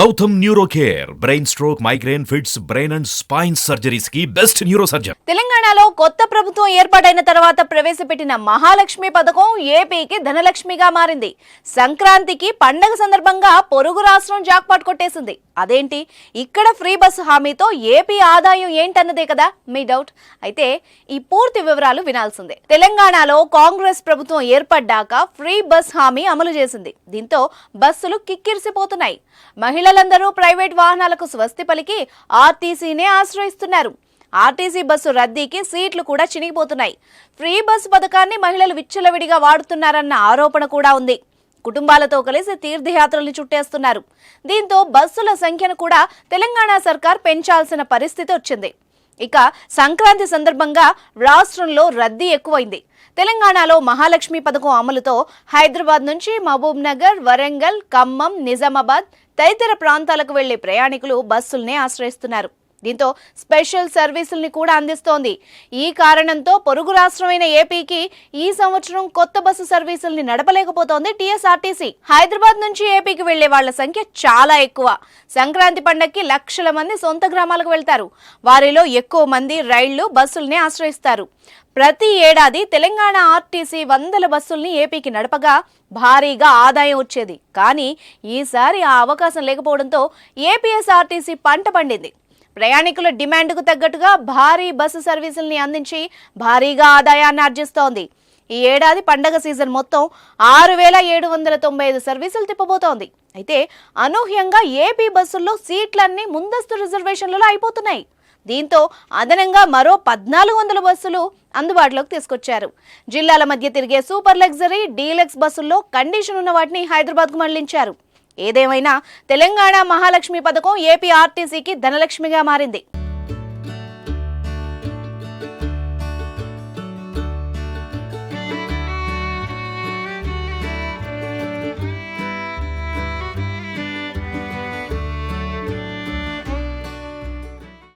Gautam neuro care brain stroke migraine fits brain and spine సర్జరీస్కి best neuro surgeon తెలంగాణలో కొత్త ప్రభుత్వం ఏర్పాటైన తర్వాత ప్రవేశపెట్టిన మహాలక్ష్మి పథకం ఏపీకి ధనలక్ష్మిగా మారింది. సంక్రాంతికి పండగ సందర్భంగా పొరుగు రాష్ట్రం జాక్పాట్ కొట్టేసింది. అదేంటి? ఇక్కడ ఫ్రీ బస్సు హామీతో ఏపీ ఆదాయం ఏంటన్నదే కదా మీ డౌట్? అయితే ఈ పూర్తి వివరాలు వినాల్సిందే. తెలంగాణలో కాంగ్రెస్ ప్రభుత్వం ఏర్పడ్డాక ఫ్రీ బస్ హామీ అమలు చేసింది. దీంతో బస్సులు కిక్కిరిసిపోతున్నాయి. మహిళ పిల్లలందరూ ప్రైవేట్ వాహనాలకు స్వస్తి పలికి ఆర్టీసీనే ఆశ్రయిస్తున్నారు. ఆర్టీసీ బస్సు రద్దీకి సీట్లు కూడా చినిగిపోతున్నాయి. ఫ్రీ బస్సు పథకాన్ని మహిళలు విచ్చలవిడిగా వాడుతున్నారన్న ఆరోపణ కూడా ఉంది. కుటుంబాలతో కలిసి తీర్థయాత్రల్ని చుట్టేస్తున్నారు. దీంతో బస్సుల సంఖ్యను కూడా తెలంగాణ సర్కార్ పెంచాల్సిన పరిస్థితి వచ్చింది. ఇక సంక్రాంతి సందర్భంగా రాష్ట్రంలో రద్దీ ఎక్కువైంది. తెలంగాణలో మహాలక్ష్మి పథకం అమలుతో హైదరాబాద్ నుంచి మహబూబ్ నగర్ వరంగల్ ఖమ్మం నిజామాబాద్ తదితర ప్రాంతాలకు వెళ్ళే ప్రయాణికులు బస్సుల్నే ఆశ్రయిస్తున్నారు. దీంతో స్పెషల్ సర్వీసుల్ని కూడా అందిస్తోంది. ఈ కారణంతో పొరుగు రాష్ట్రమైన ఏపీకి ఈ సంవత్సరం కొత్త బస్సు సర్వీసుల్ని నడపలేకపోతోంది టీఎస్ఆర్టీసీ. హైదరాబాద్ నుంచి ఏపీకి వెళ్ళే వాళ్ళ సంఖ్య చాలా ఎక్కువ. సంక్రాంతి పండగకి లక్షల మంది సొంత గ్రామాలకు వెళ్తారు. వారిలో ఎక్కువ మంది రైళ్ళు బస్సుల్ని ఆశ్రయిస్తారు. ప్రతి ఏడాది తెలంగాణ ఆర్టీసీ వందల బస్సుల్ని ఏపీకి నడపగా భారీగా ఆదాయం వచ్చేది. కానీ ఈసారి ఆ అవకాశం లేకపోవడంతో ఏపీఎస్ఆర్టీసీ పంట పండింది. ప్రయాణికుల డిమాండ్కు తగ్గట్టుగా భారీ బస్సు సర్వీసుల్ని అందించి భారీగా ఆదాయాన్ని ఆర్జిస్తోంది. ఈ ఏడాది పండగ సీజన్ మొత్తం ఆరు వేల ఏడు వందల తొంభై ఐదు సర్వీసులు తిప్పబోతోంది. అయితే అనూహ్యంగా ఏపీ బస్సుల్లో సీట్లన్నీ ముందస్తు రిజర్వేషన్లలో అయిపోతున్నాయి. దీంతో అదనంగా మరో పద్నాలుగు వందల బస్సులు అందుబాటులోకి తీసుకొచ్చారు. జిల్లాల మధ్య తిరిగే సూపర్ లగ్జరీ డీలక్స్ బస్సుల్లో కండిషన్ ఉన్న వాటిని హైదరాబాద్కు మళ్ళించారు. ఏదేమైనా తెలంగాణ మహాలక్ష్మి పథకం ఏపీ ఆర్టీసీకి ధనలక్ష్మిగా మారింది.